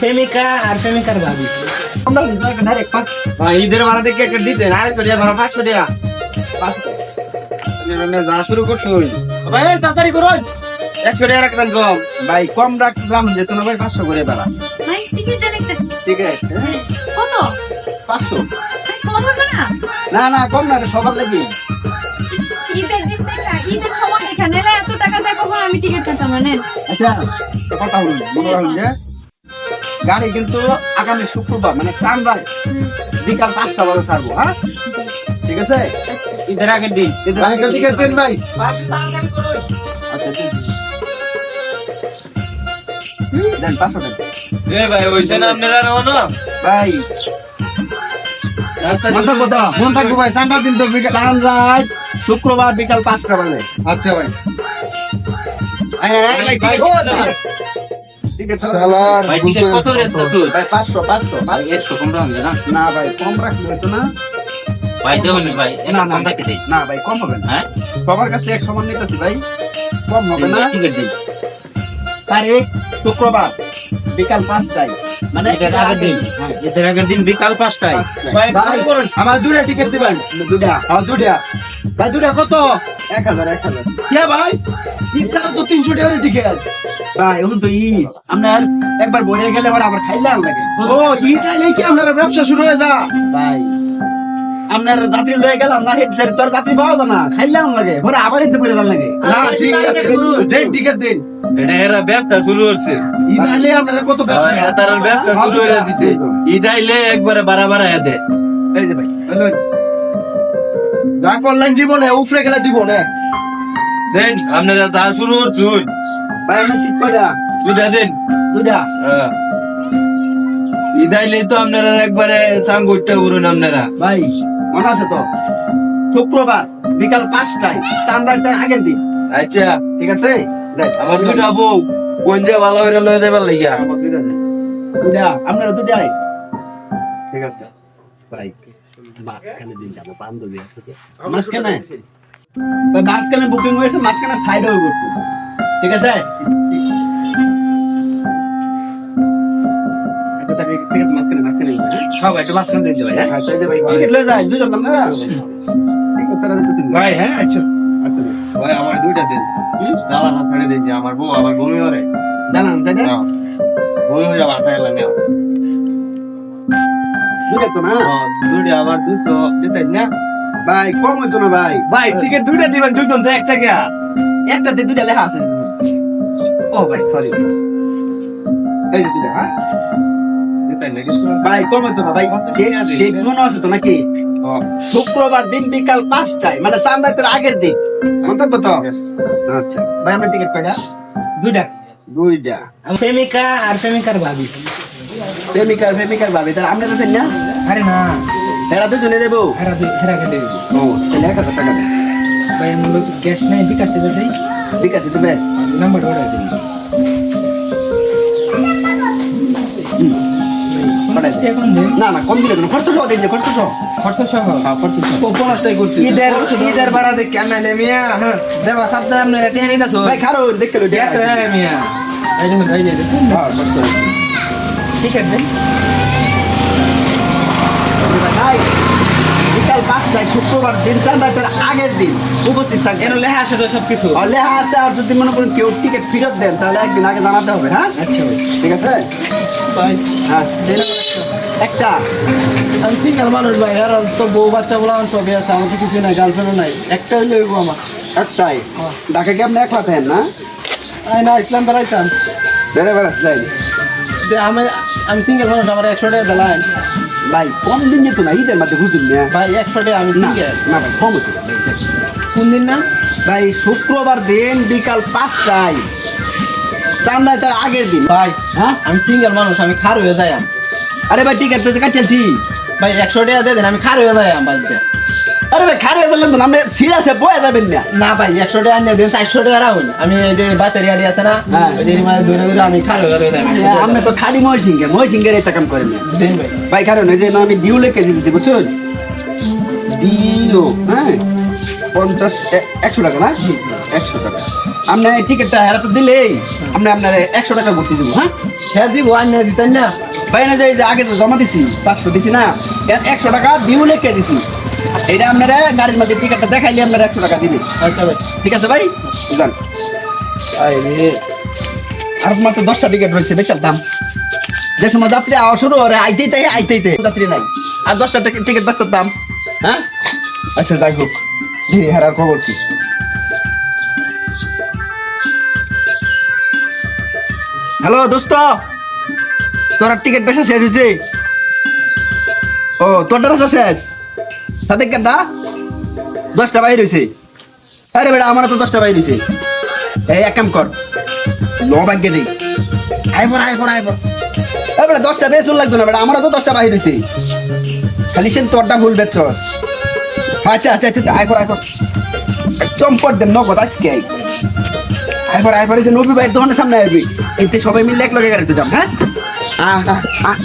প্রেমিকা আর প্রেমিকার ভাবি ঈদের ভাড়া দেখে একটা আড়াইশো টাকা ভাড়া পাঁচশো টাকা। যা শুরু করছ ভাই তাড়াতাড়ি করুন একশো টাকা রাখতেন কম। ভাই কম রাখলাম যেত না ভাই পাঁচশো করে বেড়া ভাই টিকিট দেন একটা। ঠিক আছে কত? পাঁচশো। না? না না কম না সবার লাগবে ঈদের দিন দেখা ঈদের সময় দেখা। নেলে এত টাকা দেয় আমি টিকিট কাটতাম না নেন। আচ্ছা কথা মনে যে গাড়ি কিন্তু আগামী শুক্রবার মানে চান্দায় বিকাল পাঁচটা বাজে ছাড়বো হ্যাঁ? ঠিক আছে? ঈদের আগের দিন। ঈদের ভাই একটা টিকিট দেন ভাই। আচ্ছা দিন। পাঁচশো এ ভাই ওইছে না আপনারা রওনা ভাই মাথা কথা মন থাকব ভাই চান্দা দিন তো চান্দায় শুক্রবার বিকাল পাঁচটা বাজে। আচ্ছা ভাই। ভাই, টিকিট ভাই, দাও। টিকিট দাও। শালার ভাই টিকিট কত? রেট ভাই পাঁচশো পাঁচশো ভাই একশো কম রাখুন না। না ভাই কম রাখলে হতো না। ভাই দেখুন ভাই না না না রাখতে দেই না ভাই কম হবে না। হ্যাঁ? সবার কাছে এক সমান নিতেছি ভাই কম হবে না। টিকিট দিন। তারিখ শুক্রবার বিকাল পাঁচটায়। মানে আগের দিন। হ্যাঁ, আগের দিন বিকাল পাঁচটায়। ভাই ভাই করুন। আমার দুটা টিকিট দিবেন। দুটা আমার দুটা ভাই দুটা কত? এক হাজার এক হাজার। কে ভাই? চার তো তিনশো টাকার টিকিট ভাই এখন তো ই আপনার একবার বলে গেলে আবার আবার খাইলাম লাগে ও ঈদ আইলে কি আপনার ব্যবসা শুরু হয়ে যা ভাই আপনার যাত্রী লয়ে গেলাম না হেড তোর যাত্রী পাওয়া যায় না। খাইলাম লাগে পরে আবার এতে বলে লাগে না ঠিক আছে দেন টিকিট দিন। এটা এরা ব্যবসা শুরু করছে। ঈদ আইলে আপনারা কত ব্যবসা তার ব্যবসা শুরু হয়ে দিছে। ঈদ আইলে একবারে বাড়া বাড়া দে এই যে ভাই হ্যালো যা করলেন জীবনে উফরে গেলে দিব না দেন আপনারা যা শুরু করছুন ভাই আপনার সিট কয়টা দুটা দিন। দুটা? হ্যাঁ। ঈদ আইলে তো আপনারা একবারে সাং করতে করুন আপনারা। ভাই মনে আছে তো? শুক্রবার বিকাল পাঁচটায় চান্দার আগের দিন। আচ্ছা। ঠিক আছে? আমার দুটা বউ কোন যে ভালো হইরা লয়ে দেবার লাগিয়া। আমার। আপনারা দুইটাই ঠিক আছে। ভাই মাঝখানে দিন যাব বান্ধবী আছে তো। মাঝখানে? মাঝখানে বুকিং হয়েছে মাঝখানে সাইড হয়ে ঠিক আছে আচ্ছা, ঠিক আছে, হ্যাঁ? ভাই হ্যাঁ আচ্ছা, ভাই, দুজন? ঠিক আছে, হ্যাঁ আচ্ছা ভাই আমার দুইটা দিন দালা না ছাড়ে দিন আমার বউ আমার বমি করে জানান, তাই না? বমি হয়ে যাবে আটা এলাম দুইটা তো না? দুইটা আবার দুটো না ভাই, কম হইতো না ভাই। ভাই টিকিট দুইটা দিবেন দুইজন তো একটা গিয়া একটাতে দুইটা লেখা আছে। ও ভাই, sorry ভাই। এই যে দুইটা, হ্যাঁ? ভাই, কম না ভাই। ডেট মনে আছে তো নাকি? শুক্রবার দিন বিকাল পাঁচটায় মানে সামরাতের আগের দিন। মনে থাকব তো? আচ্ছা ভাই আমরা টিকিট কয়টা? দুইটা। দুইটা। প্রেমিকা আর প্রেমিকার ভাবি। প্রেমিকার প্রেমিকার ভাবে। তাহলে আমরা দেন না? আরে না। এরা দুজনে দেবো? হেরা দুই হেরা গেলে ও তাহলে এক হাজার টাকা দেন ভাই আমার গ্যাস নাই বিকাশে দেই। ঠিক আছে দেবে নাম্বার পাঠাই দিন। না না কম দিলে কেন? খরচ সহ দিন খরচ সহ। খরচ সহ? হ্যাঁ খরচ সহ। পঞ্চাশটাই করছি। ঈদের ঈদের ভাড়া দেখে আমি নাইলে মিয়া? হ্যাঁ দেবা সাবধান আপনার টেনে নিতাছো ভাই খারো দেখতে লো গ্যাস হ্যাঁ মিয়া। এই দেখুন এই দেখুন। হ্যাঁ খরচ টিকিট দেন ভাই বিকাল পাঁচটায় শুক্রবার দিন চান্দাতের আগের দিন উপস্থিত থাকবেন এর লেখা আছে তো সবকিছু? হলে আছে আর যদি মনে করেন কেউ টিকিট ফেরত দেন তাহলে একদিন আগে জানাতে হবে হ্যাঁ? আচ্ছা ঠিক আছে? ভাই হ্যাঁ একটা। আমি সিঙ্গেল মানুষ ভাই আর তো বউ বাচ্চা বলা সবই আছে আমার তো কিছু নাই গার্লফ্রেন্ডও নাই। একটা হইলে হইব আমার। একটাই? ঢাকা কি আপনি একলা থাকেন না? আই না ইসলাম বেড়াইতাম। বেড়ে বেড়াস যাই আমি আমি সিঙ্গেল মানুষ আমার একশো টাকা দিলাম ভাই কম দিন যেত না ঈদের মধ্যে হুজুর না? ভাই একশো টাকা আমি না না ভাই কম হতো। কোন দিন না? ভাই শুক্রবার দিন বিকাল পাঁচটায়। চান্দায় তার আগের দিন। ভাই হ্যাঁ? আমি সিঙ্গেল মানুষ আমি খার হয়ে যাই আরে ভাই টিকিট তো কাটছি ভাই একশো টাকা দিয়ে দেন আমি খার হয়ে যাই বাড়িতে। আরে ভাই খারে বললেন তো আপনি সিরিয়াসে বয়ে যাবেন না। না ভাই একশো টাকা নিয়ে দেন চারশো টাকা রাখুন আমি এই যে বাতের গাড়ি আছে না। ওই যে মানে ধরে ধরে আমি খার হয়ে আপনি তো খালি মহিসিংহে মহিসিংহের একটা কাম করেন না। ভাই। কারণ এই যে আমি ডিউ লেখে দিতেছি বুঝছেন? ডিও হ্যাঁ? পঞ্চাশ একশো টাকা না? একশো টাকা। এই টিকিটটা হেরাতে দিলেই আপনি আপনার একশো টাকা ভর্তি দেবো হ্যাঁ? হ্যাঁ দিব আর না দিতেন না। ভাই না যে আগে তো জমা দিছি পাঁচশো দিছি না এর একশো টাকা ডিউ লেখে দিছি। এটা আপনারা গাড়ির মধ্যে টিকিটটা দেখাইলে আপনারা একশো টাকা দিবে আচ্ছা ভাই। ঠিক আছে ভাই? যান। আরে তো দশটা টিকিট রয়েছে বেচার দাম। যে সময় যাত্রী আওয়া শুরু করে আইতেই তাই আইতেই তাই যাত্রী নাই। আর দশটা টিকিট বাঁচতার দাম হ্যাঁ? আচ্ছা যাই হোক হেরার খবর কি? হ্যালো দোস্ত তোর টিকিট বেচা শেষ হয়েছে? ও তোরটা বেচা শেষ? সাথে কেনটা দশটা বাইর হয়েছে আরে বেটা আমারও তো দশটা বাইর হয়েছে এই এক কাম কর। ন ভাগ্যে দিই। আয় পর আয় পর আয় পর এই বেটা দশটা বেশ লাগতো না বেড়া আমারও তো দশটা বাইর হয়েছে খালি সে তোরটা ভুল বেচছস। আচ্ছা আচ্ছা আচ্ছা আচ্ছা, আয় পর আয় পর চম্পট দেন নগদ আজকে। আয় পর আয় পর যে নবী ভাইয়ের দোকানের সামনে আসবি। এতে সবাই মিলে এক লগে গাড়িতে যাম হ্যাঁ? আহ, আহ।